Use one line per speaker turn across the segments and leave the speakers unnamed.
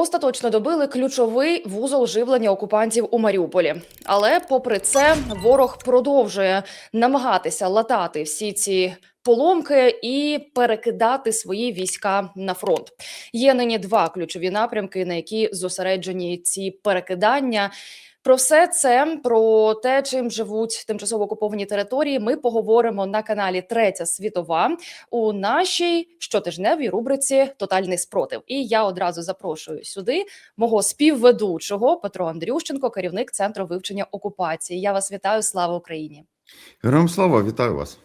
Остаточно добили ключовий вузол живлення окупантів у Маріуполі. Але, попри це, ворог продовжує намагатися латати всі ці поломки і перекидати свої війська на фронт. Є нині два ключові напрямки, на які зосереджені ці перекидання. Про все це про те, чим живуть тимчасово окуповані території. Ми поговоримо на каналі Третя Світова у нашій щотижневій рубриці Тотальний спротив. І я одразу запрошую сюди мого співведучого Петро Андрющенко, керівник центру вивчення окупації. Я вас вітаю. Слава Україні!
Героям слава, вітаю вас.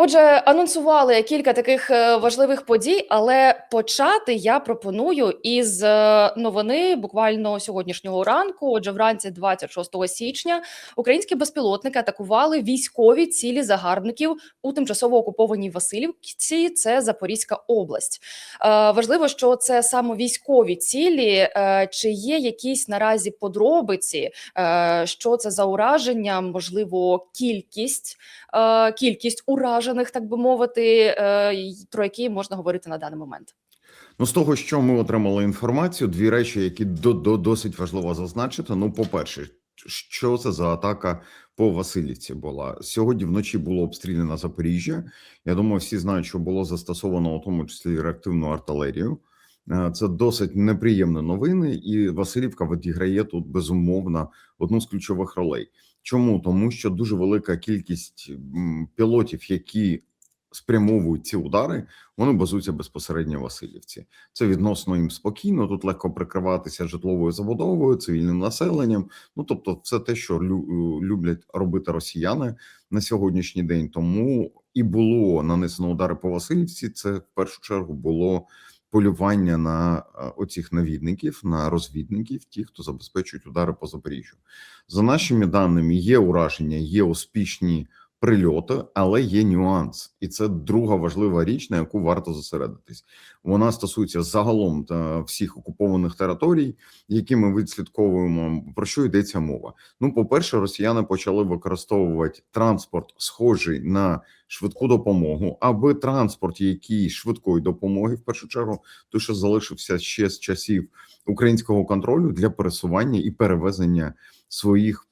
Отже, анонсували кілька таких е, важливих подій, але почати я пропоную із е, новини буквально сьогоднішнього ранку. Отже, вранці 26 січня українські безпілотники атакували військові цілі загарбників у тимчасово окупованій Васильівці. Це Запорізька область. Е, Важливо, що це саме військові цілі. Чи є якісь наразі подробиці? Що це за ураження? Можливо, кількість кількість уражених, так би мовити, е, про які можна говорити на даний момент.
Ну, з того, що ми отримали інформацію, дві речі, які до, до досить важливо зазначити. Ну, по-перше, що це за атака по Васильівці була сьогодні. Вночі було обстріляно Запоріжжя. Я думаю, всі знають, що було застосовано у тому числі реактивну артилерію. Е, Це досить неприємні новини, і Васильівка відіграє тут безумовно одну з ключових ролей. Чому тому, що дуже велика кількість пілотів, які спрямовують ці удари, вони базуються безпосередньо в Васильівці. Це відносно їм спокійно. Тут легко прикриватися житловою забудовою, цивільним населенням. Ну тобто, все те, що лю- люблять робити росіяни на сьогоднішній день. Тому і було нанесено удари по Васильівці. Це в першу чергу було полювання на оцих навідників, на розвідників, ті, хто забезпечують удари по Запоріжжю. За нашими даними, є ураження, є успішні прильоти, але є нюанс, і це друга важлива річ, на яку варто зосередитись. Вона стосується загалом та всіх окупованих територій, які ми відслідковуємо. Про що йдеться мова? Ну, по-перше, росіяни почали використовувати транспорт, схожий на швидку допомогу, аби транспорт, який швидкої допомоги, в першу чергу, той, що залишився ще з часів українського контролю для пересування і перевезення своїх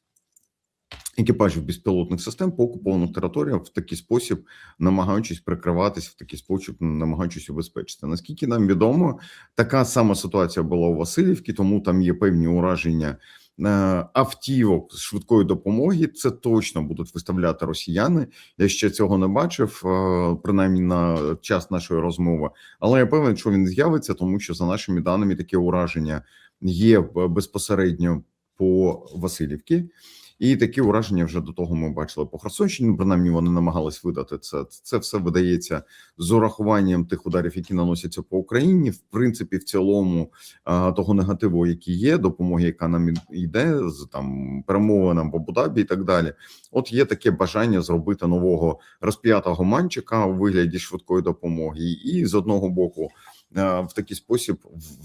екіпажів безпілотних систем по окупованих територіях в такий спосіб, намагаючись прикриватись в такий спосіб, намагаючись убезпечити. Наскільки нам відомо, така сама ситуація була у Васильівці, тому там є певні ураження. е, Автівок з швидкої допомоги це точно будуть виставляти росіяни. Я ще цього не бачив, е, принаймні на час нашої розмови. Але я певен, що він з'явиться, тому що за нашими даними таке ураження є безпосередньо по Васильівці. І такі ураження вже до того ми бачили по Херсонщині. Принаймні вони намагались видати це. Це все видається з урахуванням тих ударів, які наносяться по Україні. В принципі, в цілому того негативу, який є, допомоги, яка нам йде з там перемовинам в Абу-Дабі і так далі. От є таке бажання зробити нового розп'ятого манчика у вигляді швидкої допомоги, і з одного боку, в такий спосіб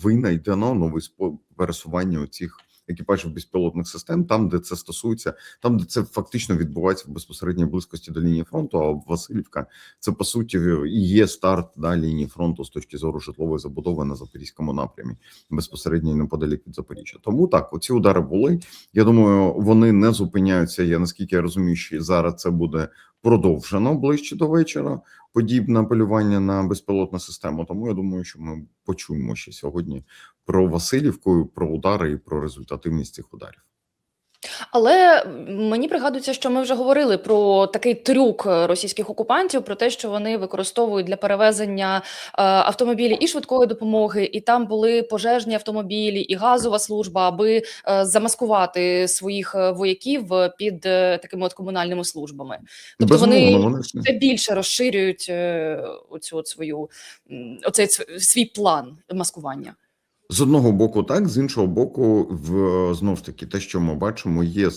винайдено новий спосіб пересування цих екіпажів безпілотних систем, там, де це стосується, там, де це фактично відбувається в безпосередній близькості до лінії фронту. А Васильівка це по суті і є старт да, лінії фронту з точки зору житлової забудови на запорізькому напрямі, безпосередньо неподалік від Запоріжжя. Тому так, оці удари були. Я думаю, вони не зупиняються. Я наскільки я розумію, що зараз це буде продовжено ближче до вечора. Подібне полювання на безпілотну систему. Тому я думаю, що ми почуємо ще сьогодні про Васильівку, про удари і про результативність цих ударів.
Але мені пригадується, що ми вже говорили про такий трюк е, російських окупантів, про те, що вони використовують для перевезення е, автомобілі і швидкої допомоги, і там були пожежні автомобілі, і газова служба, аби е, замаскувати своїх вояків під такими от комунальними службами. Тобто вони
Безумовно, вони ж
ще більше розширюють оцю от свою оцей свій план маскування.
З одного боку, так з іншого боку, в знов ж таки, те, що ми бачимо, є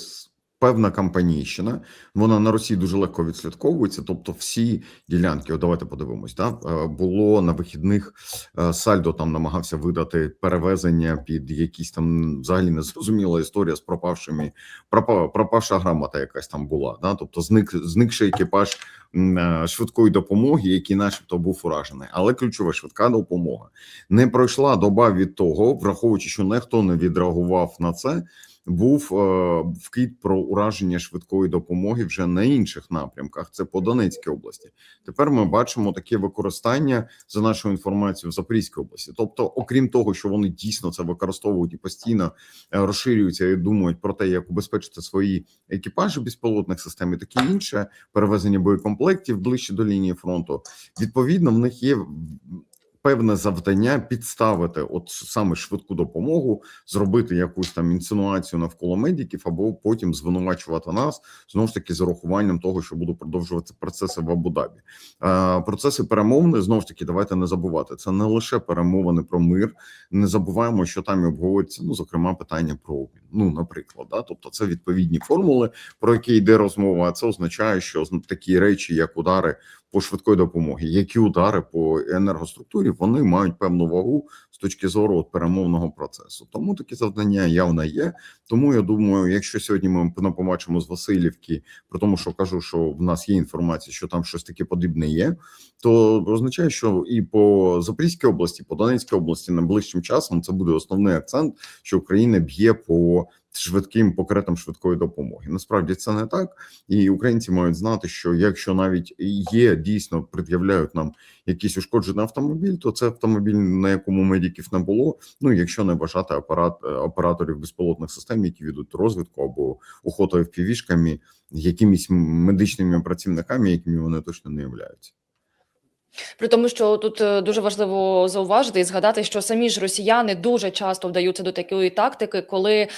певна кампанійщина. Вона на Росії дуже легко відслідковується. Тобто, всі ділянки, от давайте подивимось, да, е, було на вихідних е, сальдо там намагався видати перевезення під якісь там взагалі незрозуміла історія з пропавшими пропа, пропавша грамота якась там була. Да? Тобто зник зникший екіпаж е, швидкої допомоги, який, начебто, був уражений. Але ключова швидка допомога не пройшла доба від того, враховуючи, що ніхто не відреагував на це. Був е, вкид про ураження швидкої допомоги вже на інших напрямках. Це по Донецькій області. Тепер ми бачимо таке використання за нашою інформацією в Запорізькій області. Тобто, окрім того, що вони дійсно це використовують і постійно е, розширюються і думають про те, як убезпечити свої екіпажі безпілотних систем і таке інше, перевезення боєкомплектів ближче до лінії фронту. Відповідно, в них є певне завдання підставити, от саме швидку допомогу, зробити якусь там інсинуацію навколо медиків, або потім звинувачувати нас знову ж таки з урахуванням того, що будуть продовжуватися процеси в Абу-Дабі. Е, Процеси перемовини знову ж таки, давайте не забувати. Це не лише перемовини про мир. Не забуваємо, що там і обговорюється, ну зокрема, питання про обмін. Ну, наприклад, да, тобто це відповідні формули, про які йде розмова. А це означає, що такі речі, як удари по швидкої допомоги, які удари по енергоструктурі, вони мають певну вагу точки зору от перемовного процесу. Тому такі завдання явно є. Тому я думаю, якщо сьогодні ми побачимо з Васильівки, при тому, що кажу, що в нас є інформація, що там щось таке подібне є, то означає, що і по Запорізькій області, по Донецькій області найближчим часом це буде основний акцент, що Україна б'є по швидким покретам швидкої допомоги. Насправді це не так, і українці мають знати, що якщо навіть є дійсно пред'являють нам якийсь ушкоджений автомобіль, то це автомобіль, на якому медиків не було. Ну якщо не бажати апарат е, операторів безпілотних систем, які ведуть розвідку або охотою впівішками, якимись медичними працівниками, якими вони точно не являються.
При тому, що тут е, дуже важливо зауважити і згадати, що самі ж росіяни дуже часто вдаються до такої тактики, коли е,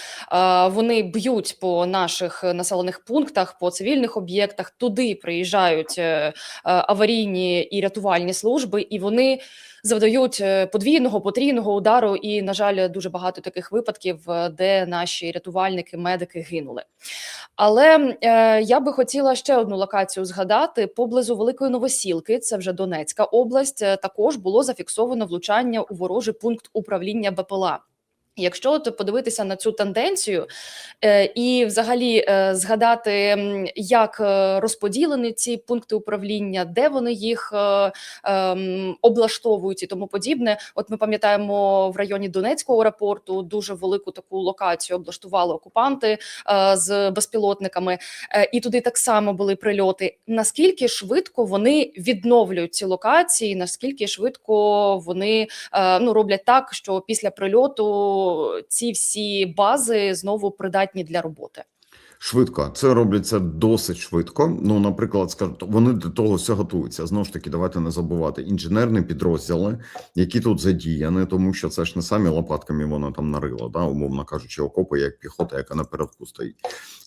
вони б'ють по наших населених пунктах, по цивільних об'єктах, туди приїжджають е, е, аварійні і рятувальні служби, і вони завдають е, подвійного, потрійного удару. І, на жаль, дуже багато таких випадків, де наші рятувальники, медики гинули. Але е, я би хотіла ще одну локацію згадати поблизу Великої Новосілки. Це вже Донецька область. е, Також було зафіксовано влучання у ворожий пункт управління БПЛА. Якщо от подивитися на цю тенденцію е, і взагалі е, згадати, як е, розподілені ці пункти управління, де вони їх ем, облаштовують і тому подібне. От ми пам'ятаємо в районі Донецького аеропорту дуже велику таку локацію облаштували окупанти з безпілотниками, і туди так само були прильоти. Наскільки швидко вони відновлюють ці локації? Наскільки швидко вони ну роблять так, що після прильоту ці всі бази знову придатні для роботи?
Швидко це робляться досить швидко. Ну, наприклад, скажу, вони до того все готуються. Знову ж таки, давайте не забувати інженерні підрозділи, які тут задіяні, тому що це ж не самі лопатками воно там нарило, да, умовно кажучи, окопи як піхота, яка напередку стоїть.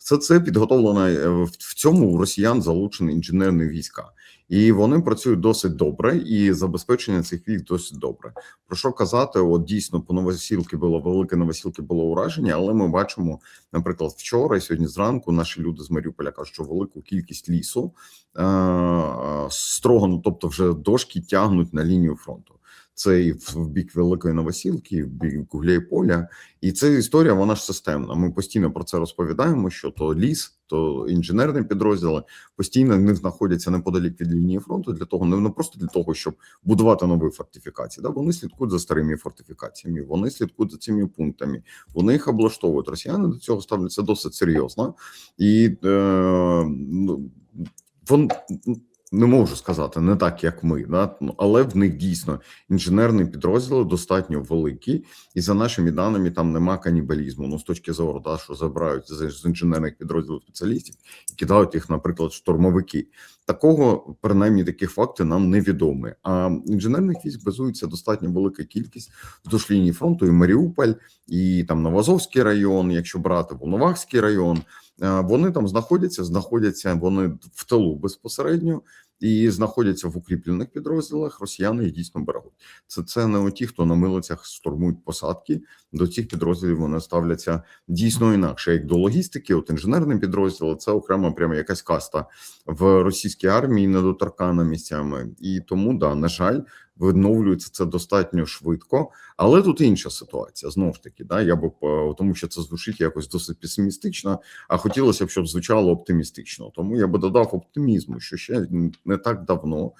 Це це підготовлено е, в цьому у росіян залучені інженерні війська, і вони працюють досить добре, і забезпечення цих військ досить добре. Про що казати? От дійсно по новосілки було велике новосілки було ураження, але ми бачимо, наприклад, вчора і сьогодні зранку наші люди з Маріуполя кажуть, що велику кількість лісу е- строго, ну тобто, вже дошки тягнуть на лінію фронту. Це і в бік Великої Новосілки, і в бік Гуляйполя. І ця історія, вона ж системна. Ми постійно про це розповідаємо. Що то ліс, то інженерні підрозділи постійно в них знаходяться неподалік від лінії фронту для того, не не просто для того, щоб будувати нові фортифікації. Да, вони слідкують за старими фортифікаціями, вони слідкують за цими пунктами, вони їх облаштовують. Росіяни до цього ставляться досить серйозно і е, ну, вон не можу сказати не так, як ми, да? ну, але в них дійсно інженерні підрозділи достатньо великі, і за нашими даними там нема канібалізму. Ну з точки зору, да, що забирають з, інженерних підрозділів спеціалістів і кидають їх, наприклад, штурмовики. Такого принаймні таких фактів нам невідомі. А інженерних військ базується достатньо велика кількість вздовж лінії фронту. І Маріуполь, і там Новозовський район, якщо брати Волновахський район. Е, Вони там знаходяться, знаходяться вони в тилу безпосередньо, і знаходяться в укріплених підрозділах. Росіяни їх дійсно берегуть. Це це не ті, хто на милицях штурмують посадки. До цих підрозділів вони ставляться дійсно інакше, як до логістики. От інженерні підрозділи це окрема прямо якась каста в російській армії, недоторкана місцями, і тому да на жаль. Відновлюється це достатньо швидко, але тут інша ситуація. Знову ж таки, да я б е, тому, що це звучить якось досить песимістично, а хотілося б, щоб звучало оптимістично. Тому я би додав оптимізму, що ще не так давно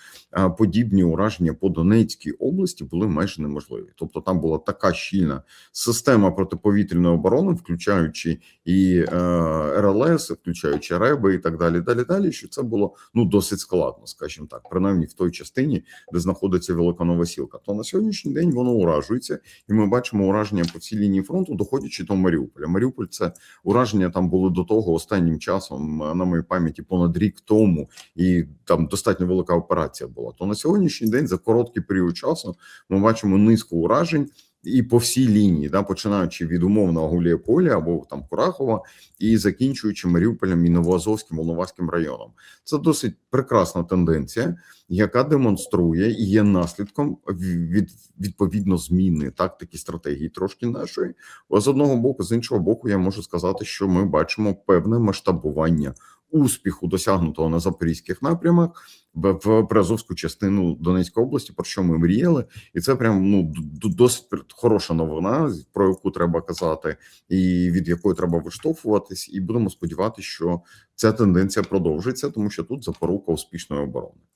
подібні ураження по Донецькій області були майже неможливі. Тобто, там була така щільна система протиповітряної оборони, включаючи і е, РЛС, включаючи РЕБи і так далі. Далі далі, що це було ну досить складно, скажімо так, принаймні в той частині, де знаходиться Велика Новосілка. То на сьогоднішній день воно уражується, і ми бачимо ураження по всій лінії фронту, доходячи до Маріуполя. Маріуполь це ураження там були до того останнім часом, на моїй пам'яті, понад рік тому, і там достатньо велика операція була. То на сьогоднішній день за короткий період часу ми бачимо низку уражень. І по всій лінії, да, починаючи від умовного Гулієполя або там Курахова, і закінчуючи Маріуполем і Новоазовським Волноваським районом, це досить прекрасна тенденція, яка демонструє і є наслідком від відповідно зміни тактики стратегії трошки нашої. З одного боку, з іншого боку, я можу сказати, що ми бачимо певне масштабування успіху, досягнутого на запорізьких напрямах в Приазовську частину Донецької області, про що ми мріяли, і це прям ну досить хороша новина, про яку треба казати, і від якої треба виштовхуватись, і будемо сподіватися, що ця тенденція продовжиться, тому що тут запорука успішної оборони.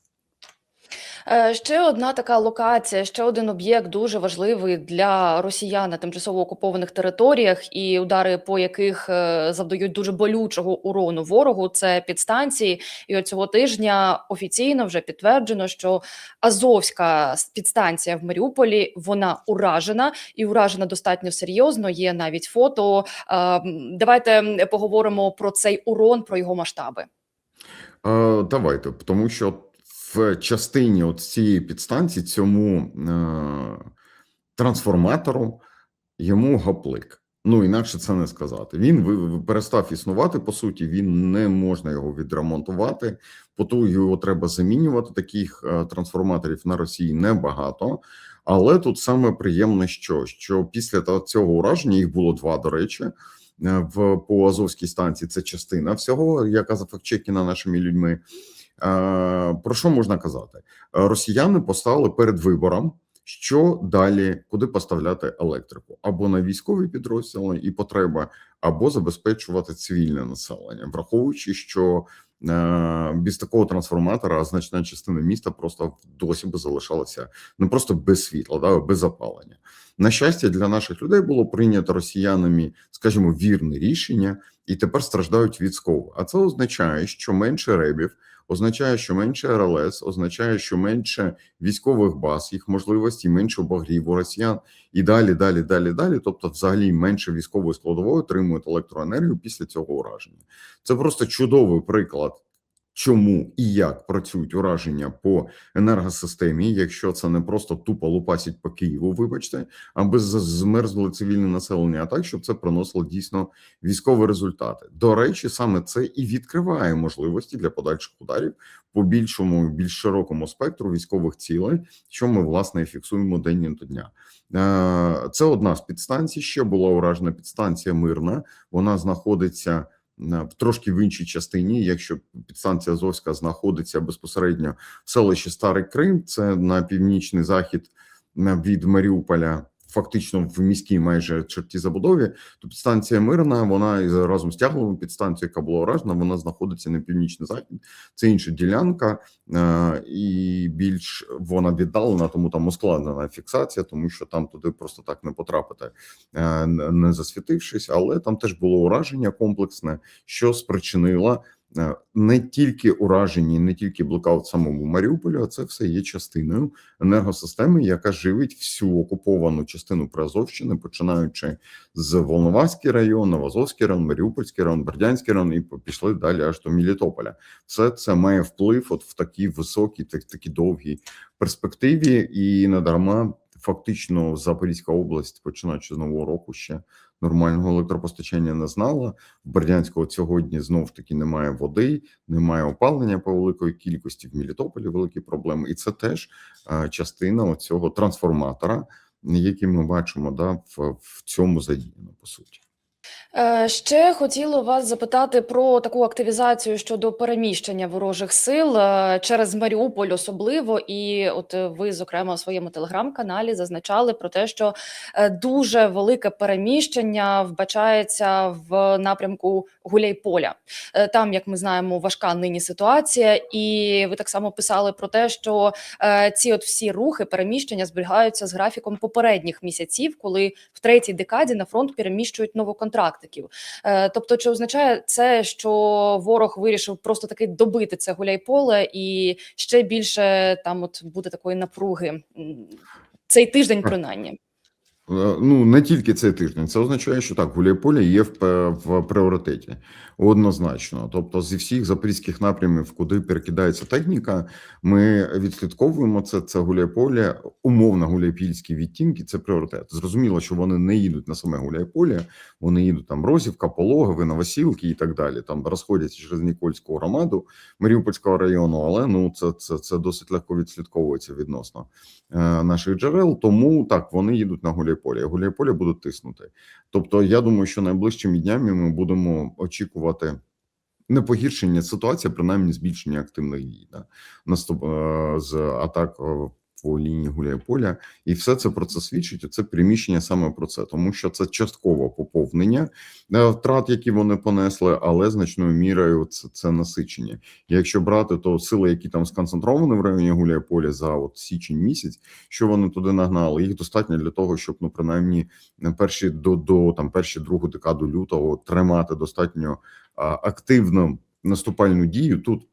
Е, ще одна така локація, ще один об'єкт дуже важливий для росіян на тимчасово окупованих територіях, і удари по яких е, завдають дуже болючого урону ворогу. Це підстанції. І от цього тижня офіційно вже підтверджено, що Азовська підстанція в Маріуполі вона уражена і уражена достатньо серйозно. Є навіть фото. Е, давайте поговоримо про цей урон, про його масштаби.
Давайте, тому що в частині от цієї підстанції цьому е, трансформатору йому гаплик. Ну інакше це не сказати. Він перестав існувати. По суті, він не можна його відремонтувати. По його треба замінювати. Таких е, трансформаторів на Росії небагато. Але тут саме приємне, що що після цього ураження їх було два до речі. Е, в по Азовській станції це частина всього, яка зафактчекіна нашими людьми. Про що можна казати? Росіяни постали перед вибором, що далі, куди поставляти електрику або на військові підрозділи і потреба, або забезпечувати цивільне населення, враховуючи, що без такого трансформатора значна частина міста просто досі би залишалася не просто без світла, да без опалення. На щастя, для наших людей було прийнято росіянами, скажімо, вірне рішення, і тепер страждають військово. А це означає, що менше ребів означає, що менше РЛС, означає, що менше військових баз, їх можливості, менше обогріву росіян і далі, далі, далі, далі. Тобто, взагалі менше військової складової отримують електроенергію після цього ураження. Це просто чудовий приклад чому і як працюють ураження по енергосистемі, якщо це не просто тупо лупасять по Києву, вибачте, аби змерзло цивільне населення, а так щоб це приносило дійсно військові результати. До речі, саме це і відкриває можливості для подальших ударів по більшому, більш широкому спектру військових цілей, що ми власне фіксуємо день до дня. Е, це одна з підстанцій. Ще була уражена підстанція мирна. Вона знаходиться трошки в іншій частині. Якщо підстанція Азовська знаходиться безпосередньо в селищі Старий Крим, це на північний захід від Маріуполя фактично в міській майже черті забудові. Підстанція мирна, вона разом з тягловою підстанцією, яка була уражена, вона знаходиться на північний захід. Це інша ділянка, е, і більш вона віддалена, тому там ускладнена фіксація, тому що там туди просто так не потрапити, е, не засвітившись, але там теж було ураження комплексне, що спричинило не тільки уражені, не тільки блокаут самому Маріуполю, а це все є частиною енергосистеми, яка живить всю окуповану частину Приазовщини, починаючи з Волноваський район, Новозовський район, Маріупольський район, Бердянський район, і пішли далі аж до Мілітополя. Все це має вплив от в такій високій, так такі довгій перспективі, і не дарма фактично Запорізька область, починаючи з нового року, ще нормального електропостачання не знала. В Бердянську сьогодні знов таки немає води, немає опалення по великої кількості. В Мілітополі. великі проблеми, і це теж е, частина цього трансформатора, який ми бачимо, да, в, в цьому задіяно по суті.
Е, Ще хотіла вас запитати про таку активізацію щодо переміщення ворожих сил е, через Маріуполь, особливо. І от е, ви, зокрема, у своєму телеграм-каналі зазначали про те, що дуже велике переміщення вбачається в напрямку Гуляйполя. Е, Там, як ми знаємо, важка нині ситуація, і ви так само писали про те, що е, ці от всі рухи переміщення зберігаються з графіком попередніх місяців, коли в третій декаді на фронт переміщують новоконтрактиків. Е, Тобто, чи означає це, що ворог вирішив просто таки добити це гуляйполе і ще більше там от буде такої напруги цей тиждень, принаймні?
Е, Ну не тільки цей тиждень, це означає, що так, Гуляйполе є в, в пріоритеті однозначно. Тобто, зі всіх запорізьких напрямів, куди перекидається техніка, ми відслідковуємо це. Це Гуляйполе, умовно гуляйпільські відтінки. Це пріоритет. Зрозуміло, що вони не їдуть на саме Гуляйполе, вони їдуть там Розівка, Пологове, Новосілки і так далі. Там розходяться через Нікольську громаду Маріупольського району, але ну це, це, це досить легко відслідковується відносно е, наших джерел. Тому так вони їдуть на Гуляйполе. І Гуляйполе будуть тиснути. Тобто, я думаю, що найближчими днями ми будемо очікувати. Не погіршення ситуації, принаймні збільшення активних дій да? наступ е, з атак е, по лінії Гуляйполя, і все це про це свідчить. Це приміщення саме про це, тому що це частково поповнення е, втрат, які вони понесли, але значною мірою це, це насичення. Якщо брати, то сили, які там сконцентровані в районі Гуляйполя за от січень місяць, що вони туди нагнали, їх достатньо для того, щоб ну принаймні на перші до, до там перші другу декаду лютого тримати достатньо а, активну наступальну дію тут.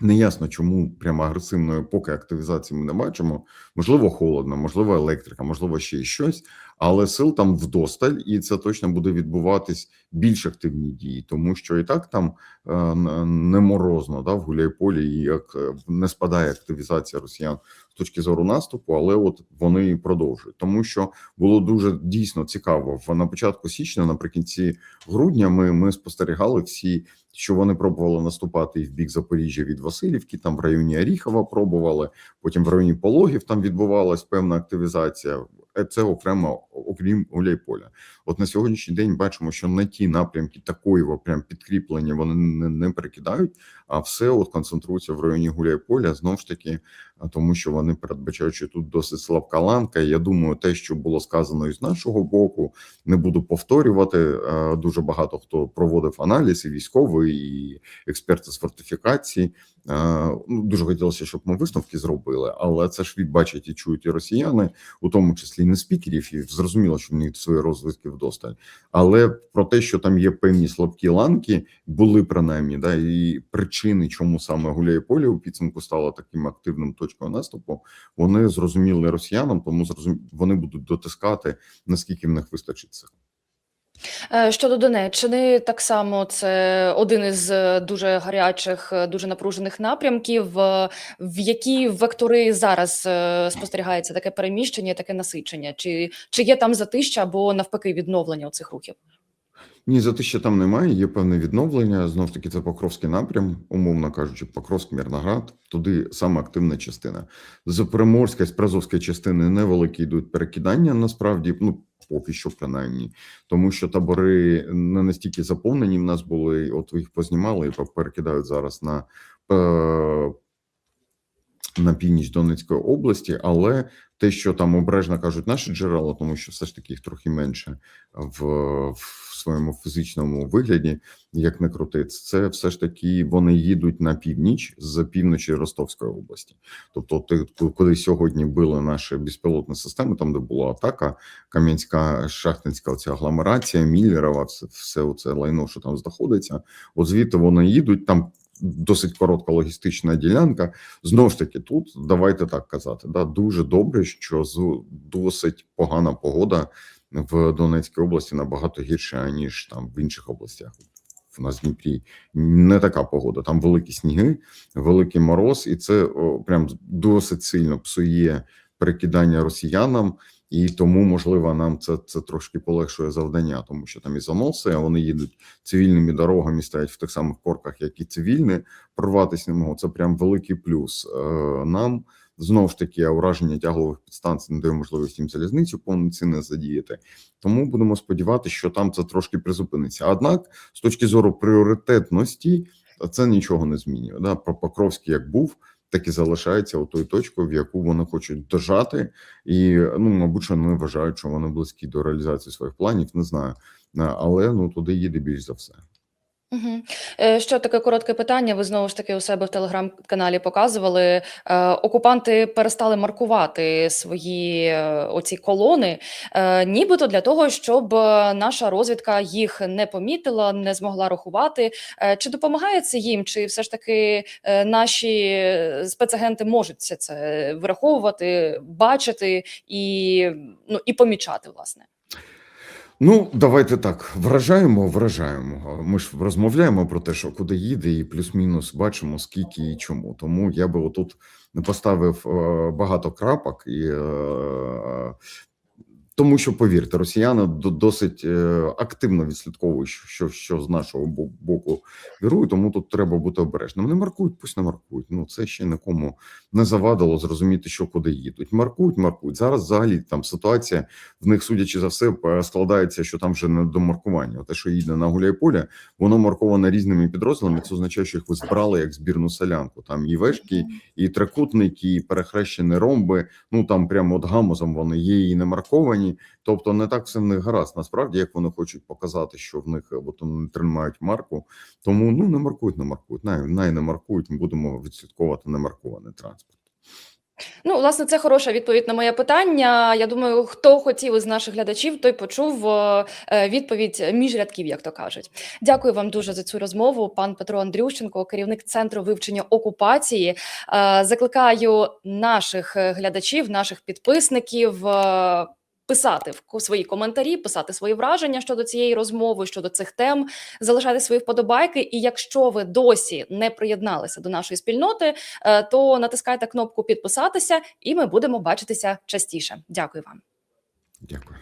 Неясно, чому прямо агресивної поки активізації ми не бачимо. Можливо, холодно, можливо, електрика, можливо, ще й щось, але сил там вдосталь, і це точно буде відбуватись більш активні дії, тому що і так там е, не морозно, да, в Гуляйполі, і як е, не спадає активізація росіян з точки зору наступу, але от вони продовжують, тому що було дуже дійсно цікаво. На початку січня, наприкінці грудня, ми, ми спостерігали всі що вони пробували наступати і в бік Запоріжжя від Васильівки, там в районі Аріхова пробували. Потім в районі Пологів там відбувалась певна активізація. Це окремо, окрім Гуляйполя. От на сьогоднішній день бачимо, що на ті напрямки такої прям підкріплення вони не, не перекидають, а все от концентрується в районі Гуляйполя. Знову ж таки, тому що вони передбачають, що тут досить слабка ланка. Я думаю, те, що було сказано із нашого боку, не буду повторювати. Е, Дуже багато хто проводив аналіз, і військовий, і експерти з фортифікації. Е, Ну дуже хотілося, щоб ми висновки зробили, але це ж бачать і чують і росіяни, у тому числі не спікерів, і зрозуміло, що в них свої розвитки вдосталь. Але про те, що там є певні слабкі ланки, були принаймні, да, і причини, чому саме Гуляйполе у підсумку стало таким активним точкою наступу, вони зрозуміли росіянам, тому зрозум... вони будуть дотискати, наскільки в них вистачить сил.
Е, Щодо Донеччини, так само це один із е, дуже гарячих, е, дуже напружених напрямків. В які вектори зараз спостерігається таке переміщення, таке насичення? Чи, чи є там затища або навпаки відновлення цих рухів?
Ні, затища там немає. Є певне відновлення. Знов ж таки, це Покровський напрям, умовно кажучи, Покровськ, Мірноград. Туди саме активна частина. З Приморська, з Празовської частини невеликі йдуть перекидання. Насправді, ну поки що, принаймні, тому що табори не настільки заповнені. В нас були. От їх познімали і перекидають зараз на. е, На північ Донецької області, але те, що там обережно кажуть наші джерела, тому що все ж таки їх трохи менше в, в своєму фізичному вигляді, як не крути, це все ж таки вони їдуть на північ з півночі Ростовської області. Тобто, куди сьогодні били наші безпілотні системи, там де була атака, Кам'янська, Шахтинська, оця агломерація, Міллерова, все, все це лайно, що там знаходиться. От звідти вони їдуть там. Досить коротка логістична ділянка. Знову ж таки, тут давайте так казати. Да, дуже добре, що з досить погана погода в Донецькій області набагато гірше, аніж там в інших областях. В нас в Дніпрі не така погода. Там великі сніги, великий мороз, і це о, прям досить сильно псує перекидання росіянам, і тому можливо нам це, це трошки полегшує завдання, тому що там і заноси, а вони їдуть цивільними дорогами, стоять в тих самих корках, як і цивільні, прорватися не можуть. Це прям великий плюс е, нам. Знову ж таки, ураження тяглових підстанцій не дає можливості їм залізницю повноцінно задіяти. Тому будемо сподіватися, що там це трошки призупиниться. Однак, з точки зору пріоритетності, це нічого не змінює. Да? Про Покровський як був, так і залишається отою точкою, в яку вони хочуть дожати, і ну, мабуть, що вони вважають, що вони близькі до реалізації своїх планів. Не знаю, Е, але ну туди їде більш за все.
Угу. Що таке коротке питання? Ви знову ж таки у себе в телеграм-каналі показували. Е, окупанти перестали маркувати свої е, оці колони, нібито для того, щоб наша розвідка їх не помітила, не змогла рахувати. Чи допомагає це їм? Чи все ж таки наші спецагенти можуть це враховувати, бачити і, ну, і помічати, власне?
Ну, давайте так вражаємо, вражаємо. Ми ж розмовляємо про те, що куди їде, і плюс-мінус бачимо скільки і чому. Тому я би отут не поставив е, багато крапок і. Тому що повірте, росіяни досить е, активно відслідковують, що, що, з нашого боку вірують, тому тут треба бути обережним. Не маркують, пусть не маркують. Ну це ще нікому не завадило зрозуміти, що куди їдуть. Маркують, маркують. Зараз взагалі там ситуація в них, судячи за все, е, складається, що там вже не до маркування. Те, що їде на гуляйполе, воно марковане різними підрозділами. Це означає, що їх ви збирали як збірну селянку. Там і вешки, і трикутники, і перехрещені ромби. Ну там прямо от гамузом вони є і не марковані. Тобто не так все в них гаразд. Насправді, як вони хочуть показати, що в них е, от вони тримають марку. Тому ну не маркують, не маркують. Най, най не маркують. Ми будемо відслідковувати немаркований транспорт.
Ну, власне, це хороша відповідь на моє питання. Я думаю, хто хотів із наших глядачів, той почув е, е, відповідь між рядків, як то кажуть. Дякую вам дуже за цю розмову, пан Петро Андрющенко, керівник центру вивчення окупації. Е, Закликаю наших глядачів, наших підписників. Писати в свої коментарі, писати свої враження щодо цієї розмови, щодо цих тем, залишати свої вподобайки. І якщо ви досі не приєдналися до нашої спільноти, е, то натискайте кнопку підписатися, і ми будемо бачитися частіше. Дякую вам.
Дякую.